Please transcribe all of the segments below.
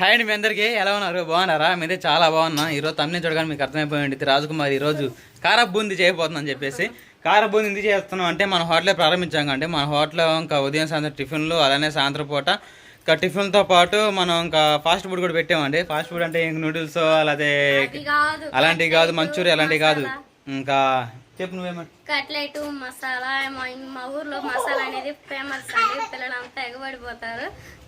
Hi అండి మీ అందరికీ. ఎలా ఉన్నారు? బాగున్నారా? మీదే చాలా బాగున్నా. ఈరోజు తమ్మిని చూడగానే మీకు అర్థమైపోయింది రాజకుమార్ ఈరోజు కార బూంది చేయబోతుందని చెప్పేసి. కార బూంది ఎందుకు చేస్తున్నాం అంటే మన హోటలే ప్రారంభించాం అంటే మన హోటల్ ఇంకా ఉదయం సాయంత్రం టిఫిన్లు అలానే సాయంత్రం పూట. ఇంకా టిఫిన్తో పాటు మనం ఇంకా ఫాస్ట్ ఫుడ్ కూడా పెట్టామండి. ఫాస్ట్ ఫుడ్ అంటే ఇంక నూడిల్స్ అలాగే అలాంటివి కాదు. మంచూరియా అలాంటివి కాదు. ఇంకా చెప్పు నువ్వేమంటే కట్లెట్ మసాలా మా ఊర్లో మసాలా అనేది ఫేమస్ అండి. పిల్లలంతా ఎగబడిపోతారు.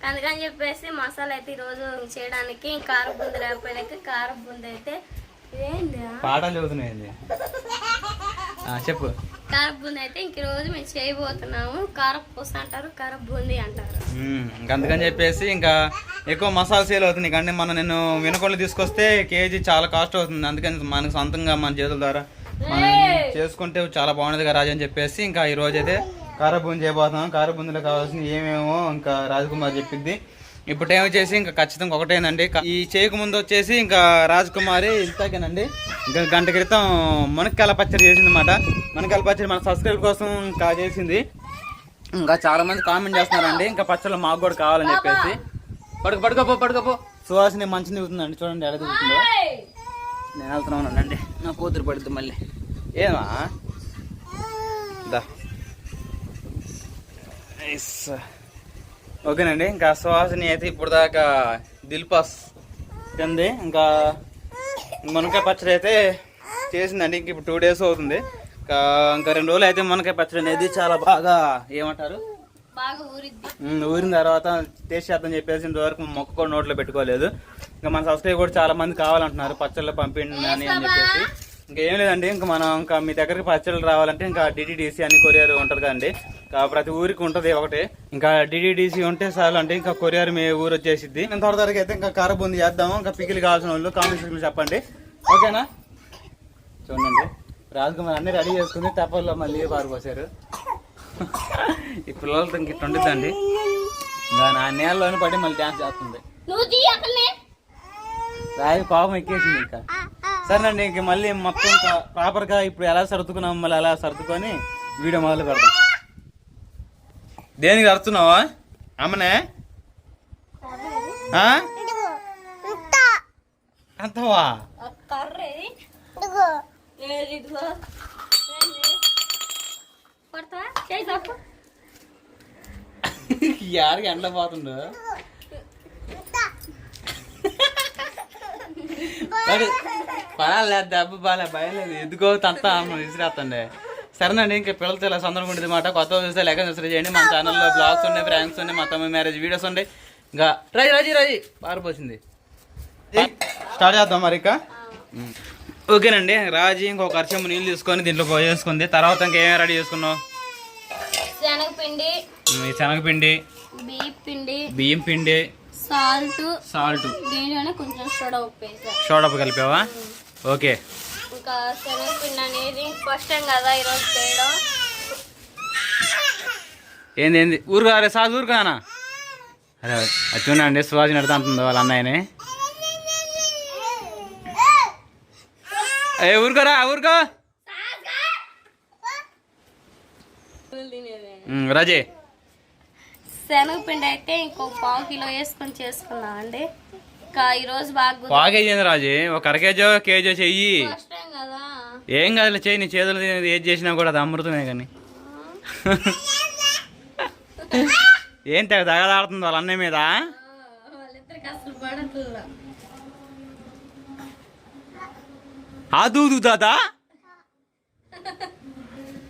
అందుకని చెప్పేసి మసాలా అయితే ఈరోజు చేయడానికి కార బుంది లేకపోయినాక కార బుంది అయితే పాటలు చదువుతున్నాయండి. చెప్పు. కార బుంది అయితే ఇంక రోజు మేము చేయబోతున్నాము. కార పూస అంటారు కార బూంది అంటారు. ఇంక అందుకని చెప్పేసి ఇంకా ఎక్కువ మసాలా సేల్ అవుతుంది కానీ మనం నేను వినకొండ తీసుకొస్తే కేజీ చాలా కాస్ట్ అవుతుంది. అందుకని మనకు సొంతంగా మన చేతుల ద్వారా చేసుకుంటే చాలా బాగుండదు కదా రాజు అని చెప్పేసి. ఇంకా ఈ రోజు అయితే కారబూంది చేయబోతున్నాం. కారబూందిలో కావాల్సిన ఏమేమో ఇంకా రాజకుమార్ చెప్పింది. ఇప్పుడు టైం ఇంకా ఖచ్చితంగా ఒకటేనండి. ఈ చేయక ముందు వచ్చేసి ఇంకా రాజకుమారి ఇంతకేనండి. ఇంకా గంట క్రితం మునక్కాయల పచ్చడి చేసింది అనమాట మునక్కాయల పచ్చడి మన సబ్స్క్రైబ్ కోసం ఇంకా చేసింది. ఇంకా చాలా మంది కామెంట్ చేస్తున్నారండి. ఇంకా పచ్చళ్ళు మాకు కూడా కావాలని చెప్పేసి. పడుకో పడుకోపో పడుకోపో సువాసిని మంచి దిగుతుందండి చూడండి ఎలా దిగుతుందో నేను వెళ్తున్నానండి నా కూతురు పడుతుంది మళ్ళీ. ఏమా దా. ఓకేనండి ఇంకా సువాసన అయితే ఇప్పుడు దాకా దిల్పాస్ తింది ఇంకా మునకాయ పచ్చడి అయితే చేసిందండి ఇంక ఇప్పుడు టూ డేస్ అవుతుంది ఇంకా ఇంకా రెండు రోజులు అయితే మునకాయ పచ్చడి అనేది చాలా బాగా ఏమంటారు ఊరిన తర్వాత టేస్ట్ చేద్దాం చెప్పేసి ఇంతవరకు మొక్క కూడా నోట్లో పెట్టుకోలేదు ఇంకా మన సబ్స్క్రైబ్ కూడా చాలా మంది కావాలంటున్నారు పచ్చళ్ళు పంపిండి అని అని చెప్పేసి ఇంకా ఏం లేదండి ఇంకా మనం ఇంకా మీ దగ్గరికి పచ్చళ్ళు రావాలంటే ఇంకా డిడిడిసి అని కొరియర్ ఉంటుంది కదండి. ఇంకా ప్రతి ఊరికి ఉంటుంది ఒకటి. ఇంకా డిడిడిసి ఉంటే చాలు అంటే ఇంకా కొరియర్ మీ ఊరు వచ్చేసిద్ది. ఇంత త్వరగా అయితే ఇంకా కార బూంది చేద్దాం ఇంకా పికిలు కావాల్సిన వాళ్ళు కామెంట్ సెక్షన్లో చెప్పండి. ఓకేనా? చూడండి రాజకుమార్ అన్ని రెడీ చేసుకుని తెప్పల్లో మళ్ళీ పారిపోసారు ఈ పిల్లలతో ఇంక ఉండిద్దండి. ఇంకా నా నేలలోనే పడి మళ్ళీ డ్యాన్స్ చేస్తుంది. రాయి కోపం ఎక్కేసింది ఇంకా. సరేనండి ఇంక మళ్ళీ మొత్తం ఇంకా ప్రాపర్గా ఇప్పుడు ఎలా సర్దుకున్నాం మళ్ళీ అలా సర్దుకొని వీడియో మొదలు పెడదాం. దేనికి అరుతున్నావా అమ్మనే? అంతవా? ఎండలో పోతుండు. పడాలి దెబ్బ బాలే భయం లేదు. ఎందుకో తంత విసిరేస్తండి సరేనండి ఇంకా పిల్లలతో ఇలా సందర్భం ఉండేది మాట. కొత్త చూస్తే లెక్క సబ్స్క్రైబ్ చేయండి మన ఛానల్లో బ్లాగ్స్ ఉన్నాయి ప్రాంక్స్ ఉన్నాయి మా తమ్ముడి మ్యారేజ్ వీడియోస్ ఉన్నాయి. ఇంకా రాజీ రాజీ రాజీ పారిపోసింది స్టార్ట్ చేద్దాం మరి ఇక. ఓకేనండి రాజీ ఇంకొక అర్చమ్మ నీళ్ళు తీసుకొని దీంట్లో పోసేసుకుంది తర్వాత ఇంకేమేమి రెడీ చేసుకున్నావు? శనగపిండి శనగపిండి బియ్య పిండి బియ్యం పిండి సాల్ట్. సాల్ట్. దీంట్లోనే కొంచెం సోడా ఉప్పు వేసా. షోడప్ కలిపావా? ఓకే. ఇంకా శనగపిండి అనేది ఫస్ట్ టైం కదా ఈరోజు చేయడం. ఏంది ఏంది? ఊరుగా అరే సాగు ఊరుకున్నానా అరే అది చూడండి సుభాష్ నడుతా అంటుంది వాళ్ళ అన్నయ్యని. ఏ ఊరుకోరా ఊరుకో. రాజే. శనగపిండి అయితే ఇంకో పావు కిలో వేసుకొని చేసుకున్నాం అండి. ఇంకా ఈరోజు బాగా గుర్తు- పాకేజ్ ఏంది రాజే. ఒక అర కేజో కేజో చెయ్యి. కదా. ఏం కాదులే చెయ్యి. నీ చేతులు ఏది చేసినా కూడా అది అమృతమే కానీ. ఏం తెగ తగదాడుతుంది వాళ్ళ అన్నయ్య మీద? ఆ, వాళ్ళిద్దరికి అసలు దూదు దాదా?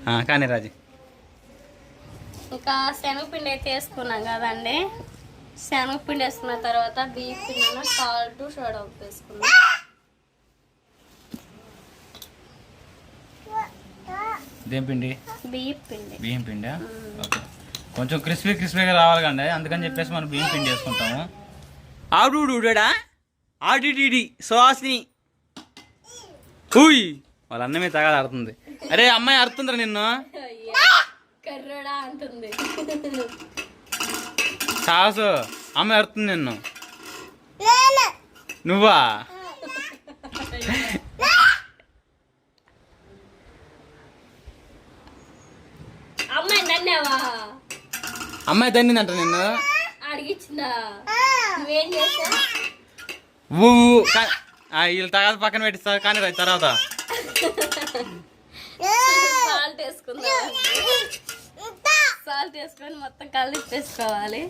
ఆ, కానీ రాజీ. ఇంకా శనగపిండి అయితే వేసుకున్నాం కదండి. శనగపిండి వేసుకున్న తర్వాత బియ్య పిండి సాల్ట్ సోడా ఉప్పు వేసుకున్నాం. పిండి? బియ్య పిండి. బియ్యం పిండి? ఓకే. కొంచెం క్రిస్పీ క్రిస్పీగా రావాలి కండి. అందుకని చెప్పేసి మనం బియ్యం పిండి వేసుకుంటాము. ఆడుడా ఆడిడి సుహాసిని. వాళ్ళ అన్నమే తగలాడుతుంది అరే అమ్మాయి అరుతుందిరా నిన్ను. కర్రడా అంటుంది. సాసు అమ్మాయి అరుతుంది నిన్ను. నువ్వా? అమ్మాయి నన్నేవా అమ్మాయి తన్నిందంట నిన్ను. అడిగిచ్చిందా? నువ్వేం వీళ్ళు తర్వాత పక్కన పెట్టిస్తా కానీ తర్వాత. సాల్ట్ వేసుకొని మొత్తం కలిపేసుకోవాలి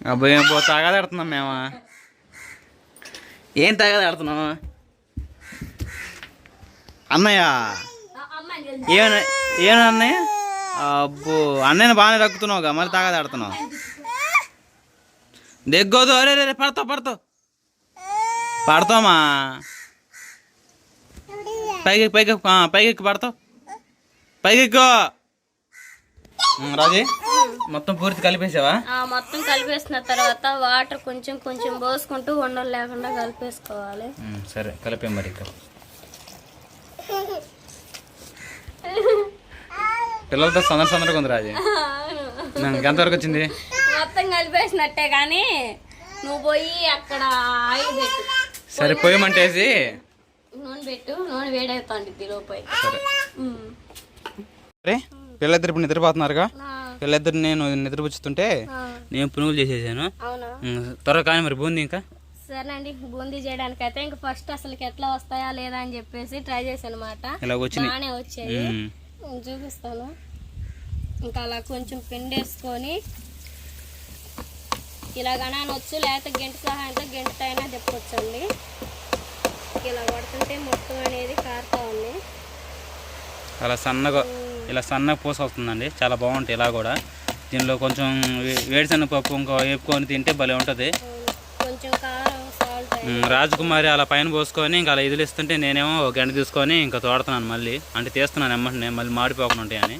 అబ్బాయి పో తాగదాడుతున్నాం మేము? ఏం తాగదాడుతున్నాం అన్నయ్య? ఏమన్నా ఏమన్నా అన్నయ్య? అబ్బో అన్నయ్య బాగానే తగ్గుతున్నావుగా మరి తాగదాడుతున్నావు దగ్గోదు అరే రే పడతావు పడతావు. పడతామా పైకి పైకి పైకి పడతావు. పైకి ఎక్కువ రాజీ మొత్తం పూర్తి కలిపేసావా? మొత్తం కలిపేసిన తర్వాత వాటర్ కొంచెం కొంచెం పోసుకుంటూ ఉండలు లేకుండా కలిపేసుకోవాలి. సరే కలిపే మరి పిల్లలతో సందడి సందడిగా ఉంది రాజీ. ఎంతవరకు వచ్చింది? మొత్తం కలిపేసినట్టే కానీ నువ్వు పోయి అక్కడ ఆయిల్ పెట్టు. సరే పోయమంటేసి నూనె పెట్టు నూనె వేడవుతుంది లోపై సరే. పిల్లలిద్దరు ఇప్పుడు నిద్రపోతున్నారుగా? పిల్లలిద్దరు నేను నిద్రపుచ్చుతుంటే నేను పునుగులు చేసేసాను. త్వరగా కానీ మరి బూంది ఇంకా? సరేనండి బూందీ చేయడానికి అయితే ఇంకా ఫస్ట్ అసలుకి ఎట్లా వస్తాయా లేదా అని చెప్పేసి ట్రై చేశాను అనమాట ఇలా బాగానే వచ్చాయి. చూపిస్తాను. ఇంకా అలా కొంచెం పిండి వేసుకొని ఇలాగనా అనొచ్చు లేకపోతే గంట సహాయంతో గంట అయినా చెప్పొచ్చండి. ఇలా పడుతుంటే మొత్తం అనేది కారుతా ఉంది. అలా సన్నగా ఇలా సన్నగా పూస వస్తుందండి చాలా బాగుంటాయి ఇలా కూడా. దీనిలో కొంచెం వే- వేరుశనగ పప్పు ఇంకా వేపుకొని తింటే భలే ఉంటుంది. రాజకుమారి అలా పైన పోసుకొని ఇంకా అలా ఇదిలిస్తుంటే నేనేమో గంట తీసుకొని ఇంకా తోడుతున్నాను మళ్ళీ. అంటే తీస్తున్నాను ఎమ్మంటే మళ్ళీ మాడిపోకుండా ఉంటాయని.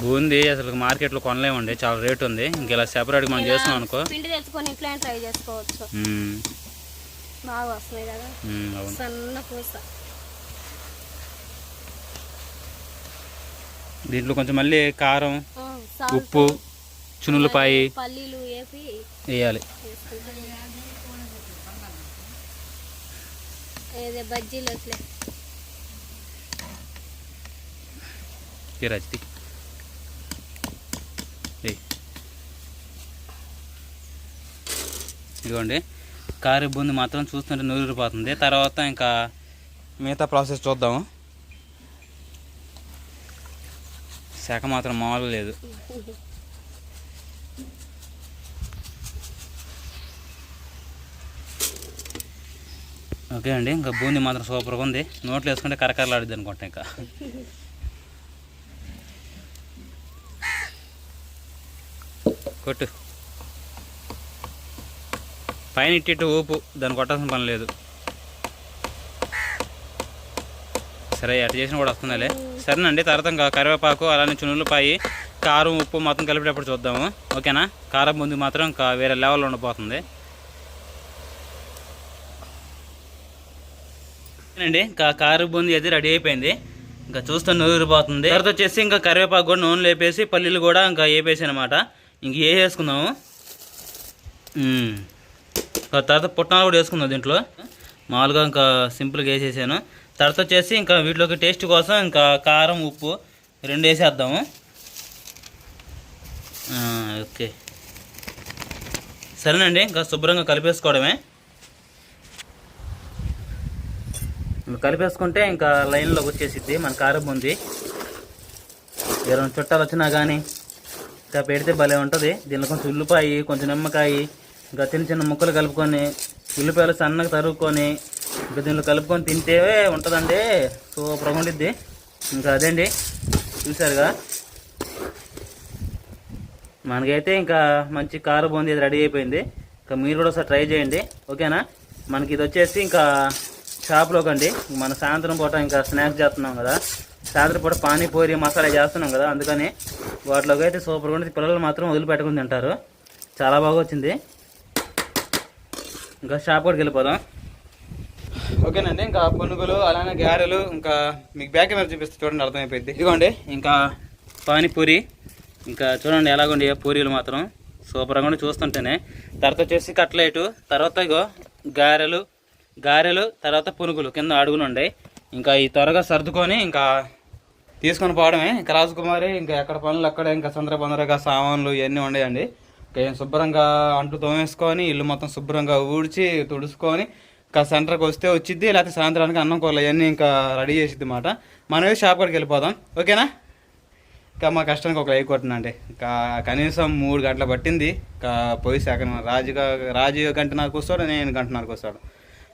బూందీ అసలు మార్కెట్లో కొనలేమండి చాలా రేట్ ఉంది. ఇంక ఇలా సెపరేట్గా మనం చేస్తున్నాం అనుకో. పిండి తెచ్చుకొని ఇంట్లో ట్రై చేసుకోవచ్చు. బాగా వస్తుంది కదా. సన్న పూస. దీంట్లో కొంచెం మళ్ళీ కారం ఉప్పు చునులపాయి పల్లీలు వేయాలి. బజ్జీలు అట్లే. ఇదిగోండి. కారు బూంది మాత్రం చూస్తుంటే నూరిపోతుంది తర్వాత ఇంకా మిగతా ప్రాసెస్ చూద్దాము. శాఖ మాత్రం మామూలుగా లేదు. ఓకే అండి ఇంకా బూంది మాత్రం సూపర్గా ఉంది. నోట్లో వేసుకుంటే కరకరలాడుద్ది అనుకుంటా ఇంకా. కొట్టు. పైన ఇట్టి ఊపు దాన్ని కొట్టాల్సిన పని లేదు. సరే ఎట్ట చేసినా కూడా వస్తుందిలే. సరేనండి తర్వాత ఇంకా కరివేపాకు అలానే చునులపాయి కారం ఉప్పు మొత్తం కలిపేటప్పుడు చూద్దాము. ఓకేనా? కారం ముందు మాత్రం ఇంకా వేరే లెవెల్లో ఉండిపోతుంది. అండి ఇంకా కారు బూంది అయితే రెడీ అయిపోయింది. ఇంకా చూస్తే నూరిపోతుంది తర్వాత వచ్చేసి ఇంకా కరివేపాకు కూడా నూనె లేపేసి పల్లీలు కూడా ఇంకా వేపేసి అనమాట. ఇంక వేసేసుకుందాము తర్వాత పుట్నాలు కూడా వేసుకుందాం దీంట్లో. మామూలుగా ఇంకా సింపుల్గా వేసేసాను. తర్వాత వచ్చేసి ఇంకా వీటిలోకి టేస్ట్ కోసం ఇంకా కారం ఉప్పు రెండు వేసేద్దాము. ఓకే. సరేనండి ఇంకా శుభ్రంగా కలిపేసుకోవడమే. కలిపేసుకుంటే ఇంకా లైన్లోకి వచ్చేసిద్ది మన కారం ఉంది. ఎవరైనా చుట్టాలు వచ్చినా కానీ ఇంకా పెడితే భలే ఉంటుంది. దీనిలో కొంచెం ఉల్లిపాయ కొంచెం నిమ్మకాయ ఇంకా చిన్న చిన్న ముక్కలు కలుపుకొని ఉల్లిపాయలు సన్నగా తరుక్కొని ఇంకా దీనిలో కలుపుకొని తింటే ఉంటుందండి. సూపర్గా ఉండిద్ది. ఇంకా అదేండి చూసారుగా మనకైతే ఇంకా మంచి కారు బూందీ రెడీ అయిపోయింది. ఇంకా మీరు కూడా ఒకసారి ట్రై చేయండి. ఓకేనా? మనకి ఇది వచ్చేసి ఇంకా షాప్లోకి అండి. మన సాయంత్రం పూట ఇంకా స్నాక్స్ చేస్తున్నాం కదా. సాయంత్రం పూట పానీపూరి మసాలా చేస్తున్నాం కదా. అందుకని వాటిలోకి అయితే సూపర్గా ఉండి పిల్లలు మాత్రం వదిలిపెట్టుకుని తింటారు. చాలా బాగా వచ్చింది. ఇంకా షాప్ కూడా వెళ్ళిపోదాం. ఓకేనండి ఇంకా పునుగులు అలానే గారెలు ఇంకా మీకు బ్యాక్ కెమెరా చూపిస్తే చూడండి అర్థమైపోయింది ఇదిగోండి ఇంకా పానీపూరి ఇంకా చూడండి ఎలాగుండి పూరీలు మాత్రం. సూపర్గా ఉండి చూస్తుంటేనే. తర్వాత వచ్చేసి కట్లెట్ తర్వాత ఇగో గారెలు గారెలు తర్వాత పునుగులు కింద అడుగునుండే ఇంకా ఈ త్వరగా సర్దుకొని ఇంకా తీసుకొని పోవడమే. ఇంకా రాజకుమారి ఇంకా ఎక్కడ పనులు అక్కడ ఇంకా సందర్భందరగా సామాన్లు ఇవన్నీ ఉండేయండి. శుభ్రంగా అంటు తోమేసుకొని ఇల్లు మొత్తం శుభ్రంగా ఊడ్చి తుడుచుకొని ఇంకా సెంటర్కి వస్తే వచ్చిద్ది లేకపోతే సాయంత్రానికి అన్నం కూరలు ఇవన్నీ ఇంకా రెడీ చేసిద్ది మాట. మనం షాప్ కాడికి వెళ్ళిపోదాం ఓకేనా? ఇంకా మా కష్టానికి ఒక లైక్ కొట్టినండి ఇంకా కనీసం మూడు గంటలు పట్టింది ఇంకా పోయి సేకరణ రాజుగా రాజు గంటన్నరకు వస్తాడు నేను గంటన్నరకు వస్తాడు.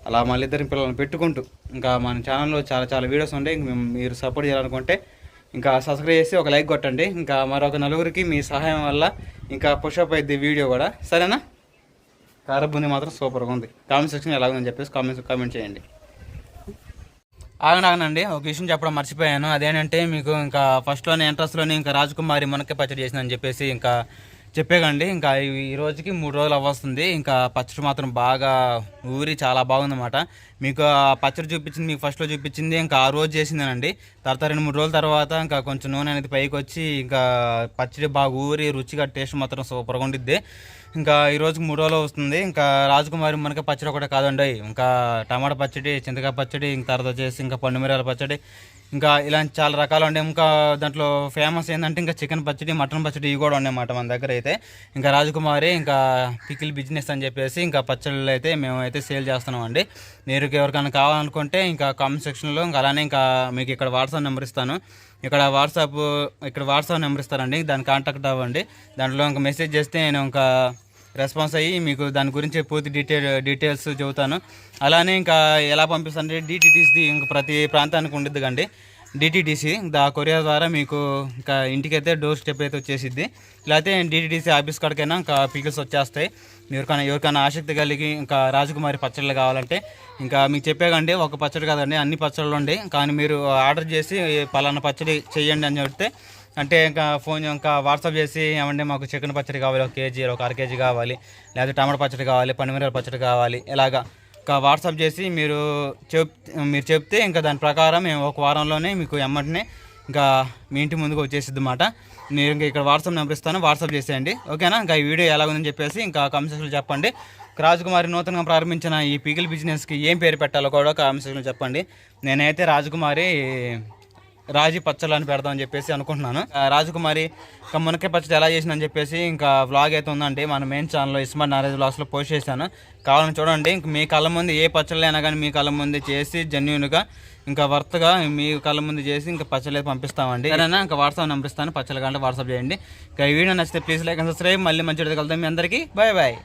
అలా మళ్ళీ ఇద్దరి పిల్లల్ని పెట్టుకుంటూ ఇంకా మన ఛానల్లో చాలా చాలా వీడియోస్ ఉంటాయి ఇంక మేము- మీరు సపోర్ట్ చేయాలనుకుంటే ఇంకా సబ్స్క్రైబ్ చేసి ఒక లైక్ కొట్టండి. ఇంకా మరొక నలుగురికి మీ సహాయం వల్ల ఇంకా పుషప్ అయింది వీడియో కూడా. సరేనా? కారబుంది మాత్రం సూపర్గా ఉంది. కామెంట్ సెక్షన్ ఎలా ఉందని చెప్పేసి కామెంట్స్ కామెంట్ చేయండి. ఆగండి ఆగనండి ఒక విషయం చెప్పడం మర్చిపోయాను. అదేంటంటే మీకు ఇంకా ఫస్ట్లోనే ఎంట్రన్స్లోనే ఇంకా రాజకుమారి మునక్కాయ పచ్చడి చేసిందని చెప్పేసి ఇంకా చెప్పేకండి ఇంకా ఈ రోజుకి మూడు రోజులు అవ్వస్తుంది. ఇంకా పచ్చడి మాత్రం బాగా ఊరి చాలా బాగుందన్నమాట. మీకు ఆ పచ్చడి చూపించింది మీకు ఫస్ట్లో చూపించింది ఇంకా ఆ రోజు చేసిందేనండి. తర్వాత రెండు మూడు రోజుల తర్వాత ఇంకా కొంచెం నూనె అనేది పైకి వచ్చి ఇంకా పచ్చడి బాగా ఊరి రుచిగా టేస్ట్ మాత్రం సూపర్గా ఉండిద్ది. ఇంకా ఈ రోజుకి మూడు రోజులు వస్తుంది ఇంకా రాజకుమారి మనకి పచ్చడి ఒకటే కాదండి. ఇంకా టమాటా పచ్చడి చింతకాయ పచ్చడి ఇంకా తర్వాత వచ్చేసి ఇంకా పండుమిరాల పచ్చడి ఇంకా ఇలాంటి చాలా రకాలు ఉండే ఇంకా దాంట్లో ఫేమస్ ఏంటంటే ఇంకా చికెన్ పచ్చడి మటన్ పచ్చడి ఇవి కూడా ఉన్నాయన్నమాట మన దగ్గర అయితే. ఇంకా రాజకుమారి ఇంకా పికిల్ బిజినెస్ అని చెప్పేసి ఇంకా పచ్చళ్ళు అయితే మేము అయితే సేల్ చేస్తున్నాం అండి మీరు ఎవరికైనా కావాలనుకుంటే ఇంకా కామెంట్ సెక్షన్లో ఇంకా అలానే ఇంకా మీకు ఇక్కడ వాట్సాప్ నెంబర్ ఇస్తాను. ఇక్కడ వాట్సాప్ ఇక్కడ వాట్సాప్ నెంబర్ ఇస్తారండి. దాన్ని కాంటాక్ట్ అవ్వండి. దాంట్లో ఇంకా మెసేజ్ చేస్తే నేను ఇంకా రెస్పాన్స్ అయ్యి మీకు దాని గురించి పూర్తి డీటెయిల్ డీటెయిల్స్ చెబుతాను. అలానే ఇంకా ఎలా పంపిస్తానంటే డిటిటీసీ ఇంకా ప్రతి ప్రాంతానికి ఉండిద్ది కండి. డిటిటీసీ దా కొరియర్ ద్వారా మీకు ఇంకా ఇంటికైతే డోర్ స్టెప్ అయితే వచ్చేసిద్ది. లేకపోతే డిటిటీసీ ఆఫీస్ కాడికైనా ఇంకా పికిల్స్ వచ్చేస్తాయి. ఎవరికైనా ఎవరికైనా ఆసక్తి కలిగి ఇంకా రాజకుమారి పచ్చళ్ళు కావాలంటే ఇంకా మీకు చెప్పేకండి ఒక పచ్చడి కాదండి అన్ని పచ్చళ్ళు ఉండి. కానీ మీరు ఆర్డర్ చేసి పలానా పచ్చడి చేయండి అని చెప్తే అంటే ఇంకా ఫోన్ ఇంకా వాట్సాప్ చేసి ఏమంటే మాకు చికెన్ పచ్చడి కావాలి ఒక కేజీ ఒక అర కేజీ కావాలి లేదా టమాటా పచ్చడి కావాలి పన్నీమిరల పచ్చడి కావాలి ఇలాగా. ఇంకా వాట్సాప్ చేసి మీరు చెప్ మీరు చెప్తే ఇంకా దాని ప్రకారం మేము ఒక వారంలోనే మీకు ఎమ్మటనే ఇంకా మీ ఇంటి ముందుకు వచ్చేసిద్ది అన్నమాట మీరు ఇంకా ఇక్కడ వాట్సాప్ నెంబర్ ఇస్తాను వాట్సాప్ చేసేయండి. ఓకేనా? ఇంకా ఈ వీడియో ఎలా ఉందని చెప్పేసి ఇంకా కామెంట్ చెప్పండి. రాజకుమారి నూతనంగా ప్రారంభించిన ఈ పిగిల్ బిజినెస్కి ఏం పేరు పెట్టాలో కూడా కామెంట్ చెప్పండి. నేనైతే రాజకుమారి రాజీ పచ్చళ్ళు అని పెడదామని చెప్పేసి అనుకుంటున్నాను. రాజకుమారి ఇంకా మునక్కాయ పచ్చడి ఎలా చేసిందని చెప్పేసి ఇంకా వ్లాగ్ అయితే ఉందండి. మన మెయిన్ ఛానల్లో ఇస్మార్ట్ నారేజ్ వ్లాగ్స్లో పోస్ట్ చేశాను. కావాలని చూడండి ఇంక మీ కళ్ళ ముందు ఏ పచ్చళ్ళు అయినా కానీ మీ కళ్ళ ముందు చేసి జెన్యున్గా ఇంకా వర్త్గా మీ కళ్ళ ముందు చేసి ఇంకా పచ్చళ్ళు అయితే పంపిస్తామండి. సరేనా? ఇంకా వాట్సాప్ పంపిస్తాను పచ్చళ్ళ పచ్చళ్ళు కంటే వాట్సాప్ చేయండి. ఇంకా ఈ వీడియో నచ్చితే ప్లీజ్ లైక్ అండ్ సబ్స్క్రైబ్ మళ్ళీ మంచి కలుద్దాం మీ అందరికీ. Bye bye